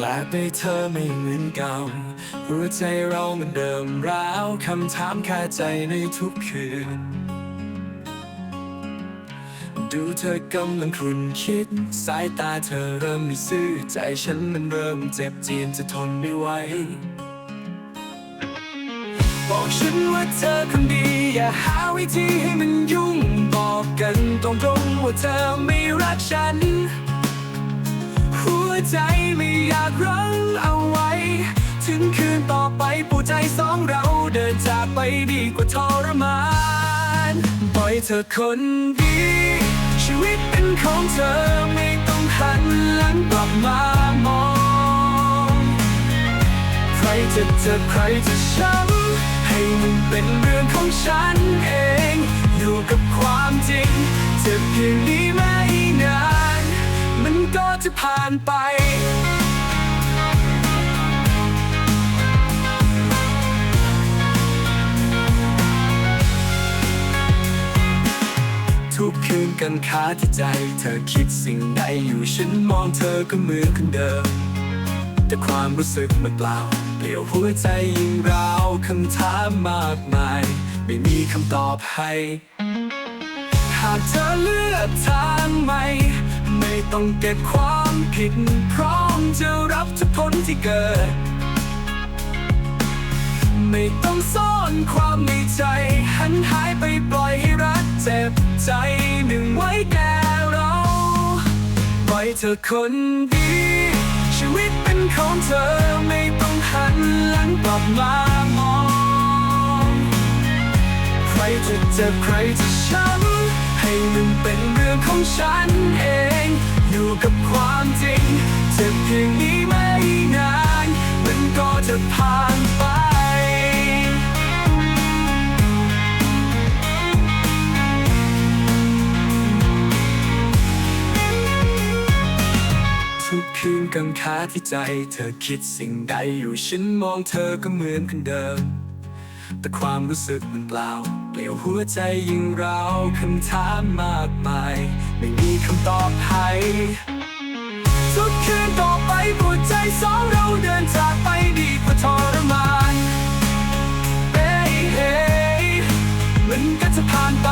แปลกไปเธอไม่เหมือนเก่าหัวใจเราเหมันเดิมร้าวคำถามคาใจในทุกคืน ดูเธอกำลังครุนคิด สายตาเธอเริ่มไม่ซื่อใจฉันมันเริ่มเจ็บเจียนจะทนไม่ไหวบอกฉันว่าเธอคนดี อย่าหาวิธีให้มันยุ่ง บอกกันตรงๆว่าเธอไม่รักฉัน หัวใจไม่อยาก นต่อไปปูใจสองเราเดินจากไปดีกว่าทรมานปล่อยเธอคนดี ชีวิตเป็นของเธอไม่ต้องหันหลังกลับมามอง ใครจะเจ็บใครจะช้ำให้มันเป็นเรื่องของฉันเอง อยู่กับความจริงเจ็บเพียงนี้ไม่นาน มันก็จะผ่านไป ทุกคืนกันค้าที่ใจ เธอคิดสิ่งใดอยู่ฉันมองเธอก็เหมือนคนเดิม แต่ความรู้สึกมันเปล่าเปลี่ยวหัวใจยิ่งร้าวคำถามมากมาย ไม่มีคำตอบให้ หากเธอเลือกทางใหม่ไม่ต้องเก็บความผิด พร้อมจะรับทุกผลที่เกิด ไม่ต้องซ่อนความในใจ หันหายไปป ใจหนึ่งไว้แก่เราปล่อยเธอคนดี ชีวิตเป็นของเธอไม่ต้องหันหลังกลับมามอง ใครจะเจ็บใครจะช้ำให้มันเป็นเรื่องของฉันเอง อยู่กับความจริง เจ็บเพียงนี้ไม่นาน มันก็จะผ่านไป กังขาที่ใจ เธอคิดสิ่งใดอยู่ฉันมองเธอก็เหมือนคนเดิม แต่ความรู้สึกมันเปล่า เปลี่ยวหัวใจยิ่งราวคำถามมากมาย ไม่มีคำตอบให้ทุกคืนต่อไปปวดใจสองเราเดินจากไปดีกว่าทรมานเอ้เอ้มันก็จะผ่านไป